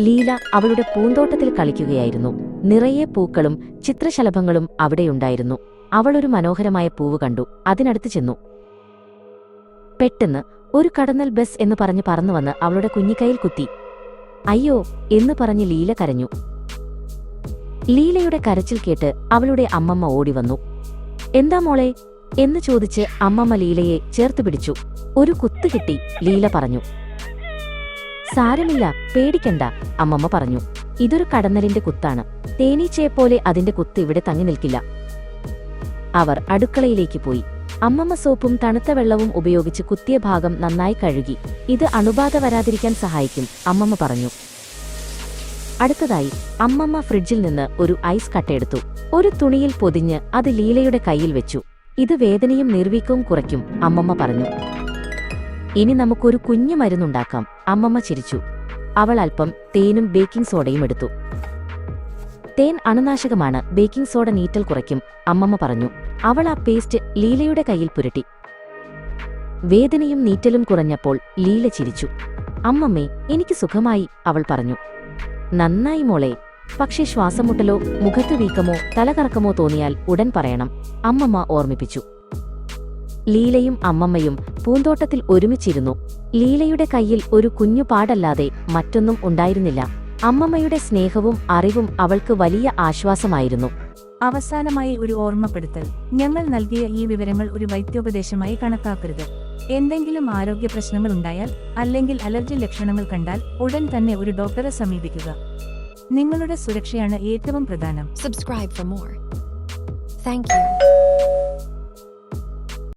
ലീല അവളുടെ പൂന്തോട്ടത്തിൽ കളിക്കുകയായിരുന്നു. നിറയെ പൂക്കളും ചിത്രശലഭങ്ങളും അവിടെയുണ്ടായിരുന്നു. അവളൊരു മനോഹരമായ പൂവ് കണ്ടു. അതിനടുത്ത് ചെന്നു. പെട്ടെന്ന് ഒരു കടന്നൽ ബസ് എന്ന് പറഞ്ഞ് പറന്നുവന്ന് അവളുടെ കുഞ്ഞിക്കൈയിൽ കുത്തി. അയ്യോ എന്ന് പറഞ്ഞ് ലീല കരഞ്ഞു. ലീലയുടെ കരച്ചിൽ കേട്ട് അവളുടെ അമ്മമ്മ ഓടിവന്നു എന്താ മോളെ? എന്ന് ചോദിച്ച് അമ്മമ്മ ലീലയെ ചേർത്ത് പിടിച്ചു. ഒരു കുത്ത് കിട്ടി ലീല പറഞ്ഞു. സാരമില്ല പേടിക്കണ്ട അമ്മമ്മ പറഞ്ഞു. ഇതൊരു കടന്നലിന്റെ കുത്താണ്. തേനീച്ചയെപ്പോലെ അതിന്റെ കുത്ത് ഇവിടെ തങ്ങി നിൽക്കില്ല. അവർ അടുക്കളയിലേക്ക് പോയി. അമ്മമ്മ സോപ്പും തണുത്ത വെള്ളവും ഉപയോഗിച്ച് കുത്തിയ ഭാഗം നന്നായി കഴുകി. ഇത് അണുബാധ വരാതിരിക്കാൻ സഹായിക്കും അമ്മമ്മ പറഞ്ഞു. അടുത്തതായി അമ്മമ്മ ഫ്രിഡ്ജിൽ നിന്ന് ഒരു ഐസ് കട്ടെടുത്തു ഒരു തുണിയിൽ പൊതിഞ്ഞ് അത് ലീലയുടെ കയ്യിൽ വെച്ചു. ഇത് വേദനയും നിർവീക്കവും കുറയ്ക്കും അമ്മമ്മ പറഞ്ഞു. ഇനി നമുക്കൊരു കുഞ്ഞു മരുന്നുണ്ടാക്കാം. അമ്മമ്മ ചിരിച്ചു. അവൾ അല്പം തേനും ബേക്കിംഗ് സോഡയും എടുത്തു. തേൻ അണുനാശകമാണ്. ബേക്കിംഗ് സോഡ നീറ്റൽ കുറയ്ക്കും അമ്മമ്മ പറഞ്ഞു. അവൾ ആ പേസ്റ്റ് ലീലയുടെ കയ്യിൽ പുരട്ടി. വേദനയും നീറ്റലും കുറഞ്ഞപ്പോൾ ലീല ചിരിച്ചു. അമ്മമ്മേ എനിക്ക് സുഖമായി അവൾ പറഞ്ഞു. നന്നായി മോളെ. പക്ഷേ ശ്വാസമുട്ടലോ മുഖത്ത് വീക്കമോ തലകറക്കമോ തോന്നിയാൽ ഉടൻ പറയണം അമ്മമ്മ ഓർമ്മിപ്പിച്ചു. ലീലയും അമ്മമ്മയും പൂന്തോട്ടത്തിൽ ഒരുമിച്ചിരുന്നു. ലീലയുടെ കയ്യിൽ ഒരു കുഞ്ഞുപാടല്ലാതെ മറ്റൊന്നും ഉണ്ടായിരുന്നില്ല. അമ്മമ്മയുടെ സ്നേഹവും അറിവും അവൾക്ക് വലിയ ആശ്വാസമായിരുന്നു. അവസാനമായി ഒരു ഓർമ്മപ്പെടുത്തൽ. ഞങ്ങൾ നൽകിയ ഈ വിവരങ്ങൾ ഒരു വൈദ്യോപദേശമായി കണക്കാക്കരുത്. എന്തെങ്കിലും ആരോഗ്യ പ്രശ്നങ്ങൾ ഉണ്ടായാൽ അല്ലെങ്കിൽ അലർജി ലക്ഷണങ്ങൾ കണ്ടാൽ ഉടൻ തന്നെ ഒരു ഡോക്ടറെ സമീപിക്കുക. നിങ്ങളുടെ സുരക്ഷയാണ് ഏറ്റവും പ്രധാനം. Subscribe for more thank you.